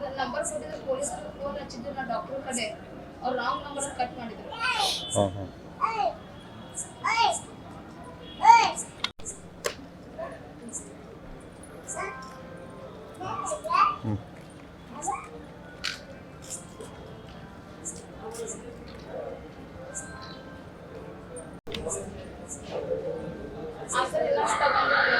ಪೊಲೀಸರು ಫೋನ್ ಹಚ್ಚಿದ್ರು ನಾ ಡಾಕ್ಟರ್ ಕಡೆ ಅವ್ರು ರಾಂಗ್ ನಂಬರ್ ಕಟ್ ಮಾಡಿದ್ರು ಹಾಂ ಹಾಂ ಹ್ಞೂ ಆ ಸರ್ ಎಲ್ಲ ತಗೊಂಡು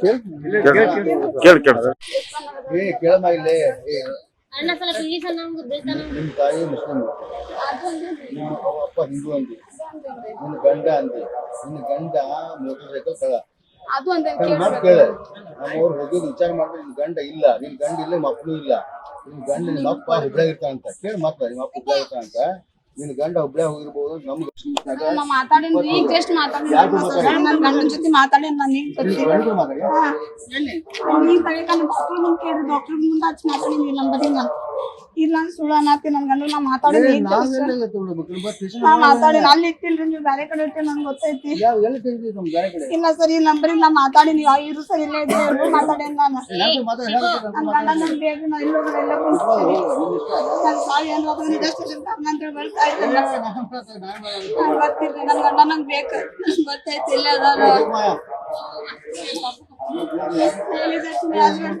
ಕೇಳ್ ಕೇಳಿ ಕೇಳಿ. ಸರ್ ಏ ಕೇಳಮ್ಮ ಇಲ್ಲಿ. ಅಣ್ಣ ಇಂಗ್ಲೀಷ್ ತಾಯಿ ಮುಸ್ಲಿಂ. ನಿಮ್ಮ ಅವ್ವ ಅಪ್ಪ ಹಿಂದೂ ಅಂದಿ. ನಿನ್ನ ಗಂಡ ಅಂದಿ. ನಿನ್ನ ಗಂಡ ಮೋಟರ್ ಸೈಕಲ್ ಕಳ ಅದು ಅಂತ ಕೇಳ. ನಮ್ಮವ್ರು ಹೋಗಿದ್ ವಿಚಾರ ಮಾಡಿದ್ರೆ ನಿನ್ ಗಂಡ ಇಲ್ಲ. ನಿನ್ ಗಂಡ ಇಲ್ಲ ಮಕ್ಕಳು ಇಲ್ಲ. ನಿನ್ ಗಂಡ ನಿಮ್ಮ ಅಪ್ಪ ಹುಬ್ಳ್ಯಾಗ ಇರ್ತಾನಂತ ಕೇಳಿ ಮಾತ್ರ ನಿಮ್ಮ ಅಪ್ಪ ಹುಬ್ಳ್ಯಾಗ ಇರ್ತಾನಂತ ನಿನ್ ಗಂಡ ಹುಬ್ಳ್ಯಾಗ ಹೋಗಿರ್ಬೋದು ನಮ್ಗೆ ನಾ ಮಾತಾಡಿನ್ರಿ ಈಗ ಜಸ್ಟ್ ಮಾತಾಡಿ. ನನ್ನ ಗಂಡನ ಜೊತೆ ಮಾತಾಡೇನ್ ನಾನು ಈಗ ಮಾತಾಡಿ? ಈಗ ತಳಿಕಾಲ ಡಾಕ್ಟರ್ ಮುಂದೆ ಕೇಳಿ ಡಾಕ್ಟರ್ ಮುಂದೆ ಹಚ್ಚಿ ಮಾತಾಡಿನಿ ನಂಬರಿಂದ ಇಲ್ಲ ನಾನು ಸುಳ್ಳು ಅನ್ನತ್ತಿ ನನ್ನ ಗಂಡ ನಾ. ನಾವೆಲ್ಲ ತಗೊಳ್ಬೇಕು ಬಟ್ ನಾ ಮಾತಾಡಿನಿ ಅಲ್ಲಿ ಇಟ್ಟಿಲ್ರಿ ನೀವು ಬೇರೆ ಕಡೆ ಇಟ್ಟು ನನ್ಗೆ ಗೊತ್ತೈತಿ. ಯಾವ ಎಲ್ಲಿ ತೆಗ್ದಿ ನಮ್ ಬೇರೆ ಕಡೆ? ಇಲ್ಲ ಸರ್ ಈ ನಂಬರಿಂದ ನಾ ಮಾತಾಡಿ ಯಾವ ಇರು ಸರ್ ಇಲ್ಲೇ ಇದ್ರೆ ಇವ್ರು ಮಾತಾಡೇನ್ ನಾನು? ಯಾಕೆ ಮಾತಾಡಿ ಗಂಡ ನನ್ ನಾ ಇಲ್ಲ ಎಲ್ಲ ಕುಂತ್ಕೊಳ್ಳಿ. ನಿಜ ಸ್ಟೇಷನ್ ಅಂತ ಬರ್ತಾ ಇದ್ದೆ. ನಂಗೆ ಗೊತ್ತಿಲ್ಲ ನನ್ನ ಗಂಡ ನಂಗೆ ಬೇಕು. ಗೊತ್ತೈತಿ ಇಲ್ಲ ಅದಾರ ಹೇಳಿದ್ರೆ ಸುಮ್ನೆ ಹಸ್ಬೆಂಡ್